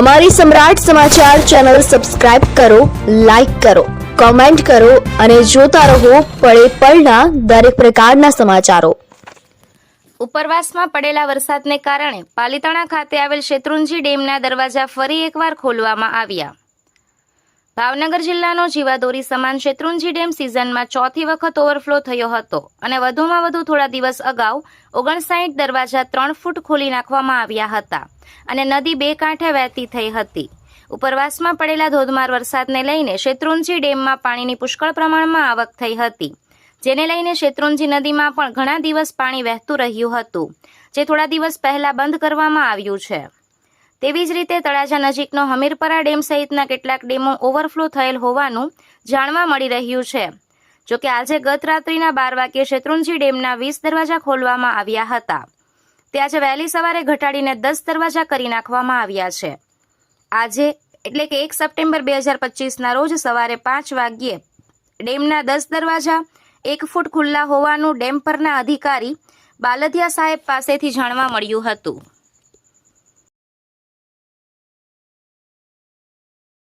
અમારી Samrat Samachar channel subscribe કરો, like કરો, કોમેન્ટ કરો અને જોતા રહો પળે પળના દરેક પ્રકારના સમાચારો. ઉપરવાસમાં પડેલા વરસાદને કારણે પાલિતાણા ખાતે આવેલ શેત્રુંજી ડેમના દરવાજા ફરી એકવાર ખોલવામાં આવ્યા. ભાવનગર જિલ્લાનો જીવાદોરી સમાન શેત્રુંજી ડેમ સિઝનમાં ચોથી વખત ઓવરફ્લો થયો હતો અને વધુમાં વધુ થોડા દિવસ અગાઉ ઓગણસાઠ દરવાજા ત્રણ ફૂટ ખોલી નાખવામાં આવ્યા હતા અને નદી બે કાંઠે વહેતી થઈ હતી. ઉપરવાસમાં પડેલા ધોધમાર વરસાદને લઈને શેત્રુંજી ડેમમાં પાણીની પુષ્કળ પ્રમાણમાં આવક થઈ હતી, જેને લઈને શેત્રુંજી નદીમાં પણ ઘણા દિવસ પાણી વહેતું રહ્યું હતું, જે થોડા દિવસ પહેલા બંધ કરવામાં આવ્યું છે. તેવી જ રીતે તળાજા નજીકનો હમીરપરા ડેમ સહિતના કેટલાક ડેમો ઓવરફ્લો થયેલ હોવાનું જાણવા મળી રહ્યું છે. જોકે આજે ગત રાત્રિના બાર વાગ્યે શેત્રુંજી ડેમના વીસ દરવાજા ખોલવામાં આવ્યા હતા. તે આજે વહેલી સવારે ઘટાડીને દસ દરવાજા કરી નાખવામાં આવ્યા છે. આજે એટલે કે એક સપ્ટેમ્બર બે હજાર પચીસના રોજ સવારે પાંચ વાગ્યે ડેમના દસ દરવાજા, એક ફૂટ ખુલ્લા હોવાનું ડેમ પરના અધિકારી બાલધિયા સાહેબ પાસેથી જાણવા મળ્યું હતું.